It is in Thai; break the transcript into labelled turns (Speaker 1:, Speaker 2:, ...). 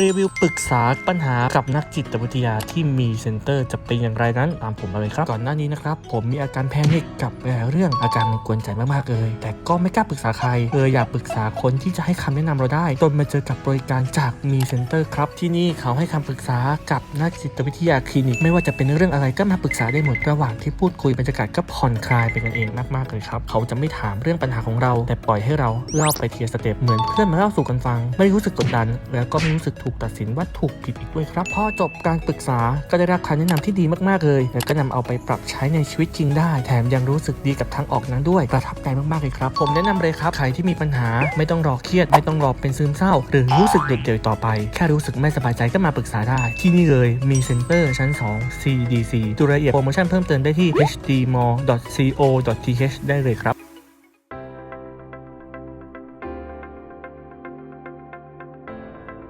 Speaker 1: รีวิวปรึกษาปัญหากับนักจิตวิทยาที่มีเซ็นเตอร์จะเป็นอย่างไรนั้นตามผมมาเลยครับ ก่อนหน้านี้นะครับผมมีอาการแพนิคกับหลายๆเรื่องอาการมันกวนใจมากๆเลยแต่ก็ไม่กล้าปรึกษาใครเลยอยากปรึกษาคนที่จะให้คำแนะนำเราได้จนมาเจอกับบริการจากมีเซ็นเตอร์ครับที่นี่เขาให้คำปรึกษากับนักจิตวิทยาคลินิก ไม่ว่าจะเป็นเรื่องอะไรก็มาปรึกษาได้หมดระหว่างที่พูดคุยบรรยากาศก็ผ่อนคลายเป็นกันเองมากๆเลยครับเขาจะไม่ถามเรื่องปัญหาของเรา แต่ปล่อยให้เราเล่าไปเทีละสเต็ปเหมือนเพื่อนมาเล่าสู่กันฟัง ไม่รู้สึกกดดันแล้วก็ไม่รู้สึกถูกตัดสินว่าถูกผิดอีกด้วยครับพอจบการปรึกษาก็ได้รับคำแนะนำที่ดีมากๆเลยแล้วก็นำเอาไปปรับใช้ในชีวิตจริงได้ แถมยังรู้สึกดีกับทางออกนั้นด้วยประทับใจมากๆเลยครับ ผมแนะนำเลยครับใครที่มีปัญหาไม่ต้องรอเครียด ไม่ต้องรอเป็นซึมเศร้า หรือรู้สึกโดดเดี่ยวต่อไป แค่รู้สึกไม่สบายใจก็มาปรึกษาได้ ที่นี่เลยมีเซ็นเตอร์ชั้น 2 CDC ดูรายละเอียดโปรโมชั่นเพิ่มเติมได้ที่ hdmall.co.th ได้เลยครับ